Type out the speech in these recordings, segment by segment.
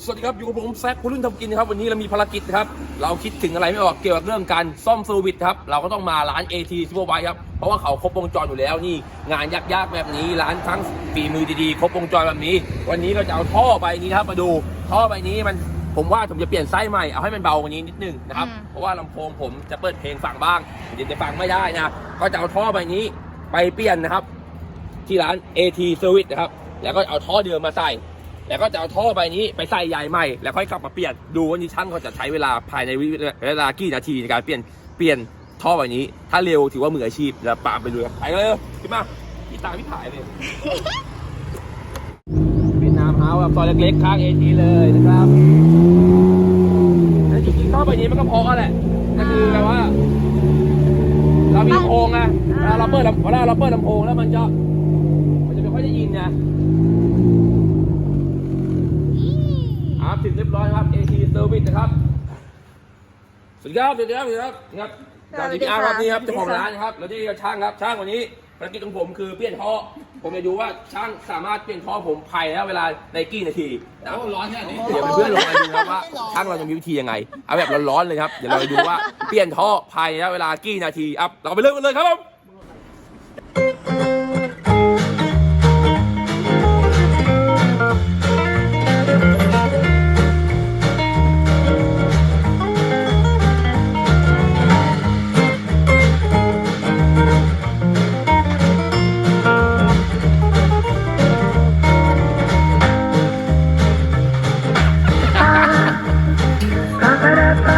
สวัสดีครับอยู่กับผมแซคคุณรุ่นทำกินนะครับวันนี้เรามีภารกิจครับเราคิดถึงอะไรไม่ออกเกี่ยวกับเรื่องการซ่อมเซอร์วิสครับเราก็ต้องมาร้าน AT Superbike ครับเพราะว่าเขาครบวงจรอยู่แล้วนี่ งานยากๆแบบนี้ร้านทั้งฝีมือดีๆครบวงจรแบบนี้ วันนี้เราจะเอาท่อใบนี้นะครับมาดู ท่อใบนี้มันผมว่าผมจะเปลี่ยนไส้ใหม่เอาให้มันเบากว่านี้นิดนึงนะครับอืมเพราะว่าลำโพงผมจะเปิดเพลงฟังบ้างเดี๋ยวจะฟังไม่ได้นะก็จะเอาท่อใบนี้ไปเปลี่ยนนะครับ ที่ร้าน AT Service นะครับแล้วก็เอาท่อเดิมมาใส่ แล้วก็จะเอาท่อใบนี้ไปใส่ใหญ่ใหม่ แล้วค่อยกลับมาเปลี่ยนดูว่านี่ช่างเขาจะใช้เวลาภายในเวลากี่นาทีในการเปลี่ยนเปลี่ยนท่อใบนี้ ถ้าเร็วถือว่ามืออาชีพแล้วปาไปเลยไปเลยขึ้นมาพี่ตามพี่ถ่ายเลยเป็นน้ำเฮาแบบซอยเล็กๆข้าง AT เลยนะครับแต่จริงๆท่อใบนี้มันก็พอแหละก็คือแบบว่า เรามีโพงไงเวลาเราเปิดเวลาเราเปิดลำโพงแล้วมันจะมันจะไม่ค่อยได้ยินไงครับ ถึงเรียบร้อยครับ AT Service นะครับ สวัสดีครับสวัสดีครับสวัสดีครับนี่ครับสวัสดีพี่อาร์ค่ะครับนี่ครับสวัสดีเจ้าของค่ะร้านครับแล้วที่ช่างครับช่างวันนี้ภารกิจของผมคือเปลี่ยนท่อผมจะดูว่าช่างสามารถเปลี่ยนท่อผมภายในเวลาในกี่นาทีนะโอ้ร้อนแค่นี้เดี๋ยวเพื่อนๆลงมาดูครับว่าช่างเราจะมีวิธียังไงเอาแบบร้อนๆเลยครับเดี๋ยวเราไปดูว่าเปลี่ยนท่อภายในเวลากี่นาทีอัพเราไปเริ่มกันเลยครับผม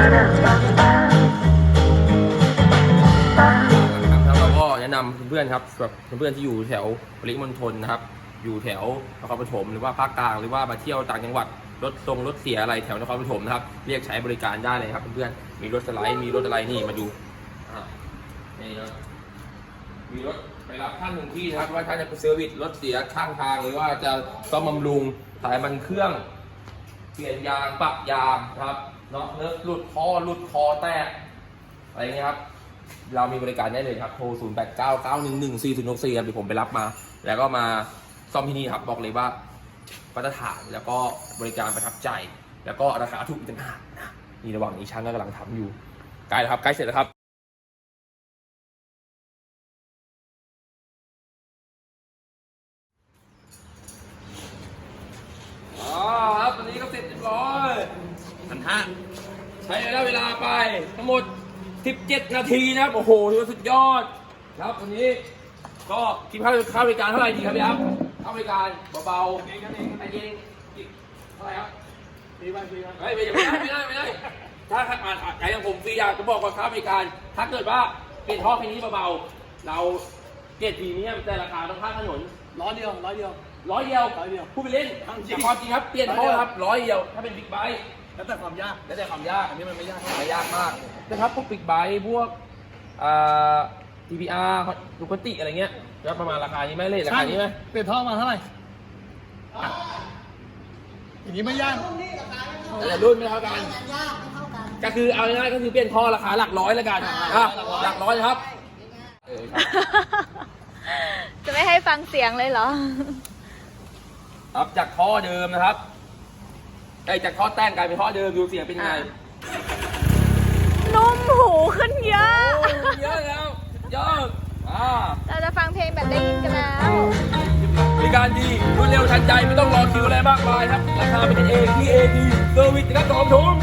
ครับเราก็แนะนำเพื่อนๆครับสำหรับเพื่อนๆที่อยู่แถวปริมณฑลนะครับ อยู่แถวนครปฐมหรือว่าภาคกลางหรือว่ามาเที่ยวต่างจังหวัดรถทรงรถเสียอะไรแถวนครปฐมนะครับ เรียกใช้บริการได้เลยครับเพื่อนๆมีรถสไลด์มีรถอะไรนี่มาดูนี่มีรถไปรับท่านหนึ่งที่นะครับว่าท่านจะไปเซอร์วิสรถเสียข้างทางหรือว่าจะซ่อมบำรุงถ่ายมันเครื่อง เปลี่ยนยางปรับยางครับ เนาะเลิกหลุดคอหลุดคอแตกอะไรอย่างเงี้ยครับ เรามีบริการได้เลยครับโทร 0 8 9 9 1 1 4 0 6 4ครับเดี๋ยวผมไปรับมา แล้วก็มาซ่อมที่นี่ครับ บอกเลยว่ามาตรฐานแล้วก็บริการประทับใจ แล้วก็ราคาถูกอีกต่างหากนะนี่ระหว่างนี้ช่างก็กำลังทำอยู่ใกล้แล้วครับใกล้เสร็จแล้วครับอ๋อครับวันนี้ก็เสร็จเรียบร้อย พันห้าใช้ระยะเวลาไปทั้งหมด 17 นาทีนะครับ โอ้โหถือว่าสุดยอด ครับวันนี้ ก็คิดค่าค่าบริการเท่าไหร่ดีครับพี่ครับค่าบริการเบาๆเองกันเองกันเองเท่าไหร่ครับปีไปปีไปเฮ้ยไม่ได้ไม่ได้ไม่ได้ถ้าถ้าอ่านอ่านใจของผมฟรีอยากจะบอกว่าค่าบริการ ถ้าเกิดว่าเปลี่ยนท่อแค่นี้เบาๆเราเกรดพรีเมียมแต่ราคาต้องค่าถนนร้อยเดียวร้อยเดียวร้อยเดียวร้อยเดียวพูดไปเล่นจริงแต่ความจริงครับ เปลี่ยนท่อครับร้อยเดียว ถ้าเป็นบิ๊กไบค์ แล้วแต่ความยาก แล้วแต่ความยาก อันนี้มันไม่ยากไม่ยากมากนะครับพวกบิ๊กไบค์พวกอ่า TPR ดูคติอะไรเงี้ยก็ประมาณราคานี้ไหมเลยราคานี้ไหมเปลี่ยนท่อมาเท่าไหร่อย่างนี้ไม่ยาก แต่รุ่นไม่เท่ากันก็คือเอาง่ายๆก็คือเปลี่ยนท่อราคาหลักร้อยแล้วกันอะหลักร้อยครับเออครับ จะไม่ให้ฟังเสียงเลยเหรอ ครับจากท่อเดิมนะครับ ไอ้ยจากท่อแต้งกลายเป็นท่อเดิมดูเสียงเป็นยังไง อะ นุ่มหูขึ้นเยอะ โอ้ยเยอะแล้วเยอะอ่าเราจะฟังเพลงแบบได้ยินกันแล้ว บริการดีรวดเร็วทันใจไม่ต้องรอคิวอะไรมากมายครับราคาเป็นกันเองที่เอดีเซอร์วิสนะครับผมทุก